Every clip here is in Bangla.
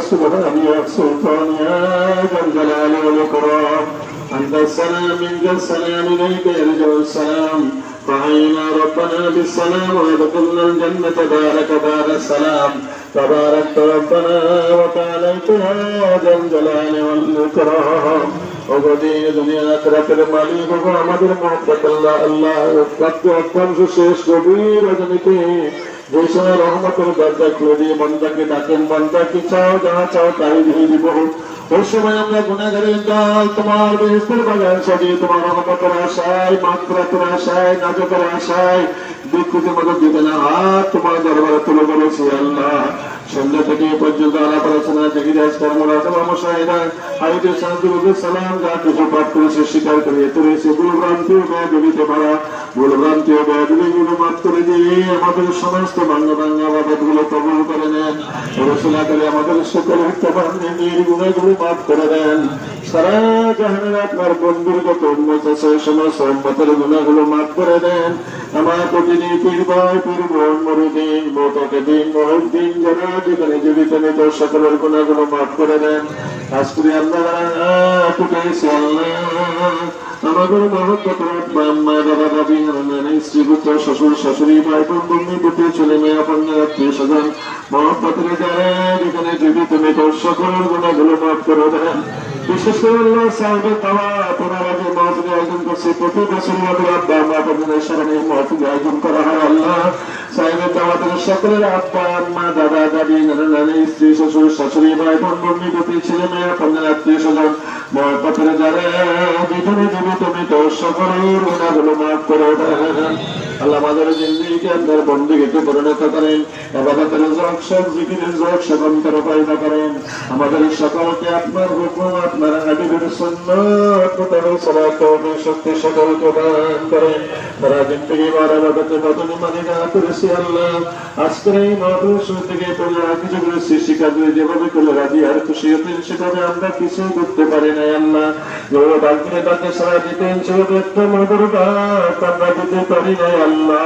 سبحان يا سلطان يا ذا الجلال والإكرام أنت السلام منك السلام إليك يرجع السلام فعينا ربنا بالسلام وادخلنا الجنة بارك دار السلام تباركت ربنا وتعاليت يا ذا الجلال والإكرام وقدير দুনিয়া আখিরাতের মালিক ও আমাদের মহব্বত আল্লাহ আল্লাহ সত্য অত্যন্ত শেষ গভীর রজনীতে যে সময় রহমতের দরজা খুলে দিয়ে বন্দাকে ডাকেন মন্দা কি চাও, যাহা চাও তাই দিয়ে দিব ওই সময় আমরা গুণাগারের দল, তোমার বেহেস্তের বাগান সাজিয়ে তোমার রহমতের আশায়, মাত্রাতের আশায়, নাজকের আশায় বিকৃতি মদত দিবে না, আর তোমার দরবারে তুলে বলেছি আল্লাহ। সন্ধ্যা থেকে পর্যন্ত আলাপ আলোচনা যাস কর্মরাজমা মশাইরা আইদের সালাম, যা কিছু পাঠ করেছে স্বীকার করে তুলেছে। ভুলভ্রান্তি ও ব্যয় জড়িত পারা ভুলভ্রান্তি ও ব্যয়গুলো মাফ করে দিয়ে আমাদের সমস্ত বাংলা বাংলা গুলো কবল করে নেন। রসুলা করে আমাদের সকল হত্যাকাণ্ডে নির্গুণাগুলো মাফ করে দেন। সারা জাহানের আপনার বন্ধুর যত উন্মত আছে সমস্ত উন্মতের গুণাগুলো মাফ করে দেন। আমার প্রতিদিন পীর ভাই, পীর বোন, মরুদিন মোটাকে দিন মহিউদ্দিন যারা যেখানে জীবিত নেত সকলের গুণাগুলো মাফ করে দেন। আজকে আল্লাহ আমাদের মহব্বত মা বাবা দাবি নানি, স্ত্রী শ্বশুর, শাশুড়ি, ভাই, বোন, বন্ধু, পুত্র, ছেলে মেয়ে আপনার আত্মীয় স্বজন, মহব্বতের যারা যেখানে জীবিত নেত সকলের গুণাগুলো মাফ করে দেন। আল্লাহ সাহেবের পাওয়া তোমার আগে মহফিল আয়োজন করছে। প্রতি বছর আব্বা আপনাদের স্মরণে মহফিল আয়োজন করা হয় আল্লাহ। সকলের আব্বা আম্মা দাদা, দাদি, নানা, নানি, স্ত্রী, শ্বশুর, শাশুড়ি, ভাই, বোন, বন্ধু ছেলে আত্মীয় স্বজন মৃত, সকলের মাফ করে আল্লাহ আমাদের জিন্দিগিকে আপনার পরিণত করেন জোক জোক সেবন করে করেন। আমাদের সকলকে আপনার হুকুম, আপনার হাবিবের সুন্নত শক্তি সকলকে দান করেন। তারা জিন্দিগি বার মালিকা করেছি আল্লাহ। আজকের এই মাহফিল শুরু থেকে তোমরা কিছু করেছি শিকারে যেভাবে করলে রাজি আর খুশি হতেন, সেভাবে আমরা কিছু করতে পারি না আল্লাহ। যেভাবে ডাক্তারে তাকে সারা দিতেন, সেভাবে একটা মধুর আমরা দিতে পারি না আল্লাহ।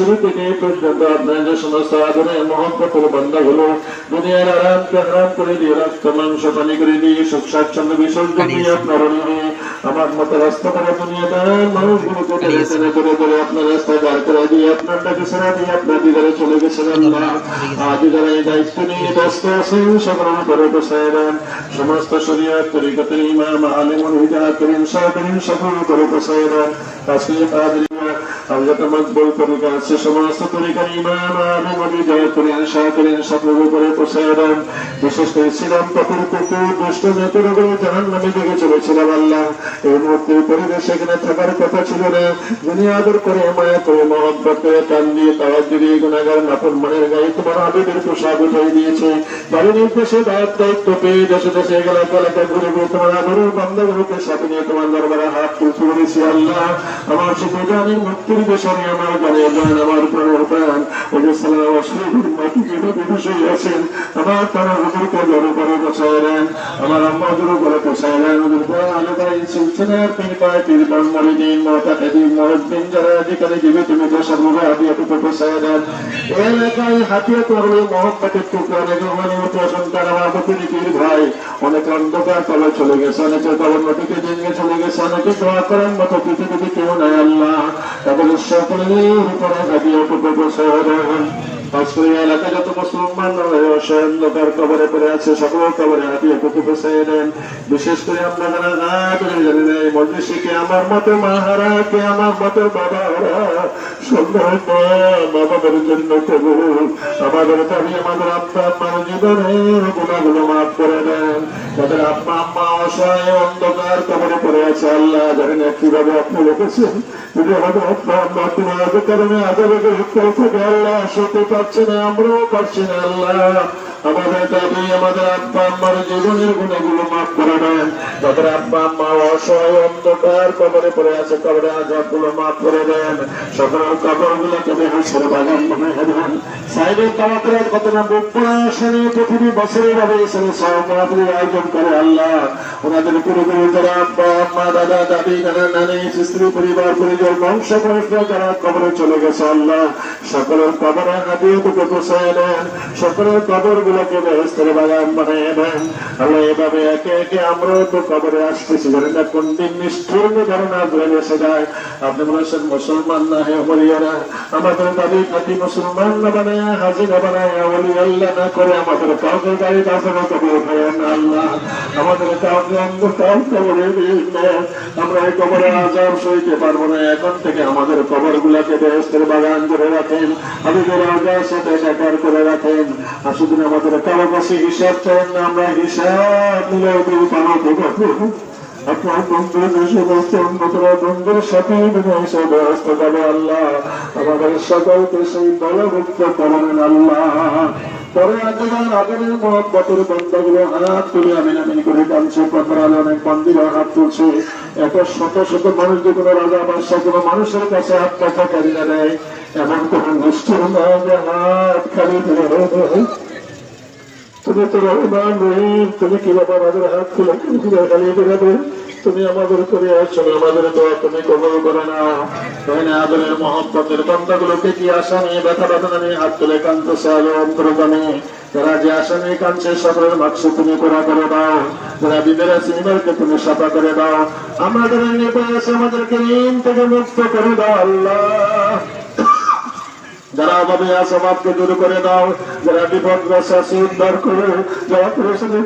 শুরু থেকে পর্যন্ত আপনার যে সমস্ত আদরে মহব্বতের বান্দাগুলো দুনিয়ার আরামকে হারাম করে দিয়ে রক্ত মাংস পানি করে দিয়ে সুখ স্বাচ্ছন্দ্য বিসর্জন দিয়ে আপনার আমার মতো রাস্তা করে দুনিয়া দেন মানুষগুলোকে টেনে করে করে আপনার রাস্তায় দাঁড় করে দিয়ে আপনার ডাকে সেরা দিয়ে আপনার দিদারে চলে গেছেন আজ যারা এই দায়িত্ব নিয়ে ব্যস্ত আছেন সকলের উপরে বসায় সমস্ত শরীয়ত তরিকতের ইমাম আলেমুল হিদায়াত করিম সাহেবের সকলের উপরে বসায় দেন আজকে তাদের আল্লাহ মকবুল তরিকা সমস্ত তরিকার ইমাম আলেম আলী জয় করেন শাহ করেন সকলের উপরে পৌঁছায় দেন বিশেষ করে ছিলাম তখন কুকুর, দুষ্ট নেতরগুলো জাহান নামে দিকে চলেছিলাম আল্লাহ। এই মুহূর্তে পরিবেশ সেখানে থাকার কথা ছিল না। যিনি আদর করে মায়া করে মহব্বত করে টান দিয়ে তাওয়াজ দিয়ে গুণাগার নাফর মনের গায়ে তোমার আবেদের পোশাক উঠাই দিয়েছে। বাড়ি নির্দেশে দায়িত্ব দায়িত্ব পেয়ে দেশে দেশে গেলাম এলাকায় ঘুরে ঘুরে তোমার আদরের বান্দাগুলোকে সাথে নিয়ে তোমার দরবারে হাত তুলতে আল্লাহ। আমার সুখে জানি মুক্তির দেশনে আমার গানে গান আমার প্রাণের প্রাণ। যে সালাম অশ্লীল মাটি যেভাবে বিষয় আছেন, আমার তারা হুজুরকে জড়ো করে বসায় দেন, আমার আম্মা করে ওদের এই সিলসিলার পীর পায় দিন মতা দিন মৃত সর্বদা এলাকায় হাতিয়া মহব্বতের টুকু অনেক মানে মতো আমার প্রতিটি পীর ভাই। অনেক অন্ধকার তলে চলে গেছে, অনেকে কবর নদীকে ভেঙে চলে গেছে, অনেকে দোয়া করার মতো পৃথিবীতে কেউ নাই আল্লাহ তাদের সকলের উপরে হাতিয়া টুকু এই এলাকায় যত মুসলমান রয়েছে অন্ধকার কবরে পড়ে আছে সকল কবরে টুকু বসায় দেন। বিশেষ করে আমরা যারা না করে জানি না এই মজলিসে কে আমার মতো মাহারা আমাদের গুণাগুলো মাফ করে দেন। তাদের আব্বা আম্মা অসহায়, অন্ধকার কবরে পড়ে আছে। আল্লাহ জানেন কীভাবে আপনি রেখেছেন যদি আমাদের আব্বা আম্মা তোমার কারণে আদালতে আল্লাহ সতে পারছে না আমরাও পারছি না আল্লাহ। আমাদের দাবি, আমাদের আব্বা আম্মার জীবনের গুণাগুলো মাফ করে দেন। যাদের আব্বা আম্মা অসহায় অন্ধকার কবরে পড়ে আছে, কবরে আজাবগুলো মাফ করে দেন। সকল কবর গুলোকে বেহাসের বাগান বানিয়ে দেন কত না পৃথিবী বছরের ভাবে আয়োজন করে আল্লাহ। ওনাদের পুরোপুরি যারা আব্বা আম্মা, দাদা, দাদি, নানা, নানি, স্ত্রী, পরিবার, পরিজন বংশ বংশ যারা কবরে চলে গেছে, আল্লাহ। সকলের কবরে হাতিয়ে দুটো সকলের কবর গুলোকে ব্যবস্থার বাগান বানিয়ে দেন এভাবে একে একে আমরাও তো কবরে আসতেছি। জানেন না কোন দিন নিষ্ঠুর ধারণা ধরে এসে যায় আপনি বলেছেন, মুসলমান না হে বলিয়ারা আমাদের দাবি খাটি মুসলমান না বানায়, হাজিরা বানায় বলি আল্লাহ না করে আমাদের কাউকে গাড়ি কাছে কবর উঠায় না আল্লাহ। আমাদের কাউকে অন্ধকার কবরে দিন আমরা এই কবরে আজাব সইতে পারব না। এখন থেকে আমাদের কবর গুলাকে বেহস্তের বাগান করে রাখেন আমাদের আজার সাথে সাকার করে রাখেন। আর শুধু আমাদের কাছে হিসাব চান না আমরা হিসাব মিলে ওদের পাঠাতে পারব। আপনার বন্ধুর সমস্ত অন্যতরা বন্ধুর সাথে বিনাশের ব্যবস্থা করে আল্লাহ। আমাদের সকলকে সেই দলভুক্ত করেন আল্লাহ। পরে আজকাল আগের বন্ধগুলো হাত তুলে আমি নামিন করে টানছে পথরালে অনেক মন্দিরে হাত তুলছে। এত শত শত মানুষ যে কোনো রাজা বাদশাহ কোনো মানুষের কাছে হাত কথা কারি না দেয়, এমন কোন নিষ্ঠুর না যে হাত খালি ফেলে তুমি রহমান রহিম, তুমি কি বাবা আমাদের হাত খুলে খুলে খালিয়ে বেরাবে তুমি আমাদের করে আসছো আমাদের দোয়া তুমি কবল করে নাও তাহলে আদরের মহব্বতের বন্ধাগুলোকে কি আশা নিয়ে ব্যথা ব্যথা নিয়ে হাত তুলে কান্ত সালে অন্তরগামী? যারা যে আশা নিয়ে কাঁদছে সকলের মাক্স তুমি করা করে দাও। যারা বিদের সিনেমারকে তুমি সাফা করে দাও। আমাদের নেপায় আছে, আমাদেরকে ঋণ থেকে মুক্ত করে দাও আল্লাহ। যারা আমাদের অভাবকে দূর করে দাও, যারা বিপদ আছে উদ্ধার করো, যারা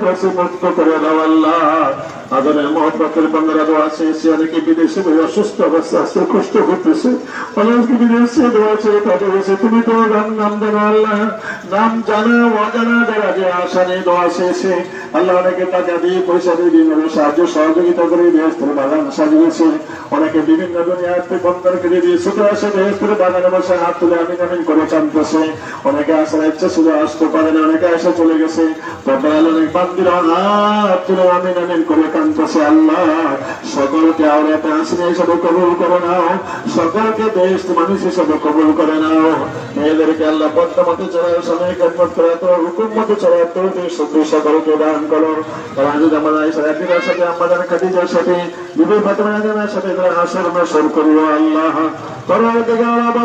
কাছে মুক্ত করে দাও আল্লাহ। আদরের মহব্বতের বন্ধুরা দোয়া চেয়েছে অনেকে বিদেশে অসুস্থ অবস্থা আছে কষ্ট করতেছে। অনেকে বিদেশে দোয়া চেয়ে তাদের কাছে তুমি তো নাম নাম জানো আল্লাহ, নাম জানা, অজানা, যারা যে আশা নেই, দোয়া চেয়েছে। আল্লাহ অনেকে টাকা দিয়ে পয়সা দিয়ে বিভিন্ন সাহায্য, সহযোগিতা করে বৃহস্পতি বাগান সাজিয়েছে। অনেকে বিভিন্ন দুনিয়ার বন্ধনকে দিয়ে ছোট আসে বৃহস্পতি বাগানে বসে হাত তুলে আমি নামিন করে টানতেছে অনেকে আসার ইচ্ছা শুধু আসতে পারে না, অনেকে এসে চলে গেছে। তখন অনেক বান্দির হাত তুলে আমি নামিন করে টানতেছে আল্লাহ, সকলকে আওরাতে আসিনে হিসাবে কবুল করে নাও, সকলকে দেশ মানুষ হিসাবে কবুল করে নাও। মেয়েদেরকে আল্লাহ বর্তমানে চলার সময় খেদমত করে তো হুকুম মতো চলার তো সত্যি সকলকে দান করো। তারা যদি আমাদের আইসার একদিনের সাথে আমাদের খাদিজার সাথে, বিবি ফাতেমা সাথে তারা হাসর মাসর করিও আল্লাহ। করো থেকে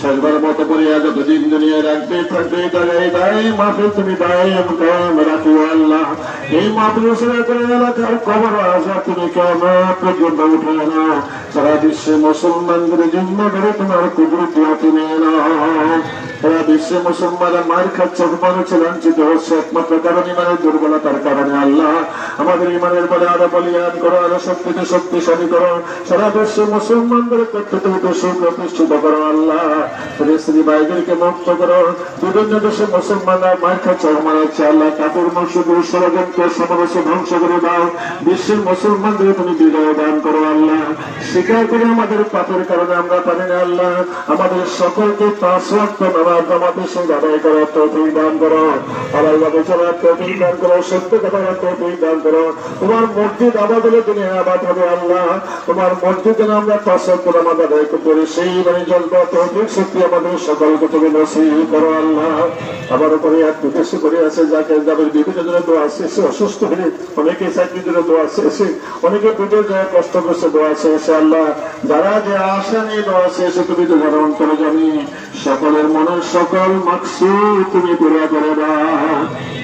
শেষবার মতো করিয়া যতদিন দুনিয়া রাখবে, থাকবে এই দায় মাফিল তুমি দায়ম কায়ম রাখিও আল্লাহ। এই করে এলাকার কবর আসা তুমি কেমন পর্যন্ত উঠে না সারা বিশ্বে মুসলমানদের জন্য করে তোমার কুদরতি হাতে নিয়ে নাও সারা বিশ্বে মুসলমানরা মার খাচ্ছে অপমান লাঞ্ছিত হচ্ছে ধ্বংস করে দাও। বিশ্বের মুসলমানদের তুমি বিজয় দান করো, আল্লাহ। স্বীকার করে আমাদের পাপের কারণে আমরা পারি না, আল্লাহ। আমাদের সকলকে পাঁচ নামাজ আমাদের সকলকে তুমি নসিব করো বিদেশে আছে যাকে বিভিন্ন অসুস্থ হয়ে অনেকে চাকরির জন্য দোয়া আছে অনেকে পুজোর যায় কষ্ট করছে দোয়া আছে আল্লাহ যারা যে আশা নিয়ে দোয়া আছে তুমি তো যারা অন্তরে জানি সকলের মনের সকল মাকসুদ তুমি পুরা করে দাও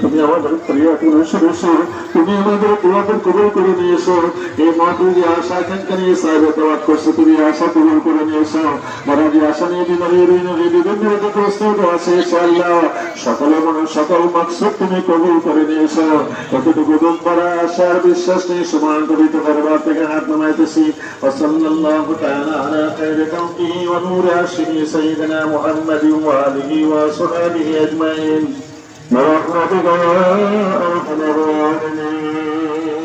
তুমি আমাদের প্রিয় পুরুষ এসো তুমি আমাদের দোয়াদের কবুল করে নিয়েছো। এই মাহফিল যে আশা আকাঙ্ক্ষা নিয়ে সাহেব দাওয়াত করছ। তুমি আশা কবুল করে নিয়েছো। যারা যে আশা নিয়ে বিমারি ঋণী বিভিন্ন প্রস্তুত আছে আল্লাহ সকলে মনে সকল মাকসুদ তুমি কবুল করে নিয়েছো। এতটুকু দুঃখ করা আশার বিশ্বাস নিয়ে সমান করিতে দরবার থেকে হাত নামাইতেছি। খালকিহি ওয়া নূরি আরশিহি সাইয়্যিদিনা মুহাম্মাদিন ওয়া আলিহি مغفرتك يا أرحم الراحمين